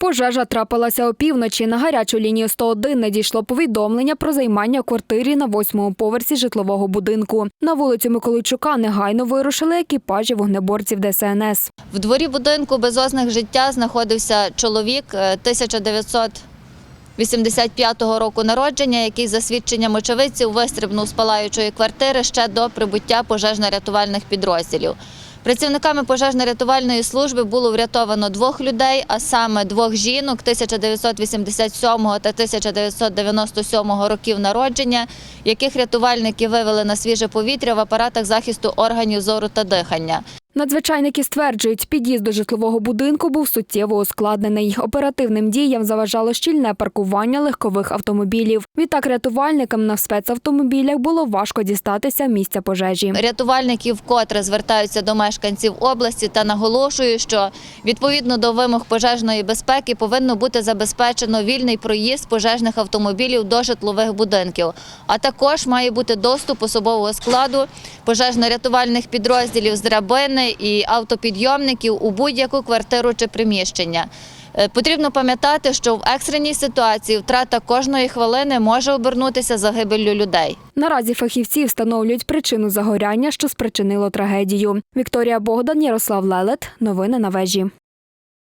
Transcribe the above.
Пожежа трапилася опівночі. На гарячу лінію 101 надійшло повідомлення про займання квартирі на восьмому поверсі житлового будинку. На вулицю Миколайчука негайно вирушили екіпажі вогнеборців ДСНС. В дворі будинку без ознак життя знаходився чоловік е, 1985 року народження, який за свідченням очевидців вистрибнув з палаючої квартири ще до прибуття пожежно-рятувальних підрозділів. Працівниками пожежно-рятувальної служби було врятовано двох людей, а саме двох жінок 1987 та 1997 років народження, яких рятувальники вивели на свіже повітря в апаратах захисту органів зору та дихання. Надзвичайники стверджують, під'їзд до житлового будинку був суттєво ускладнений. Оперативним діям заважало щільне паркування легкових автомобілів. Відтак рятувальникам на спецавтомобілях було важко дістатися місця пожежі. Рятувальники вкотре звертаються до мешканців області та наголошують, що відповідно до вимог пожежної безпеки повинно бути забезпечено вільний проїзд пожежних автомобілів до житлових будинків, а також має бути доступ особового складу пожежно-рятувальних підрозділів з драбини і автопідйомників у будь-яку квартиру чи приміщення. Е, Потрібно пам'ятати, що в екстреній ситуації втрата кожної хвилини може обернутися загибеллю людей. Наразі фахівці встановлюють причину загоряння, що спричинило трагедію. Вікторія Богдан, Ярослав Лелет. Новини на вежі.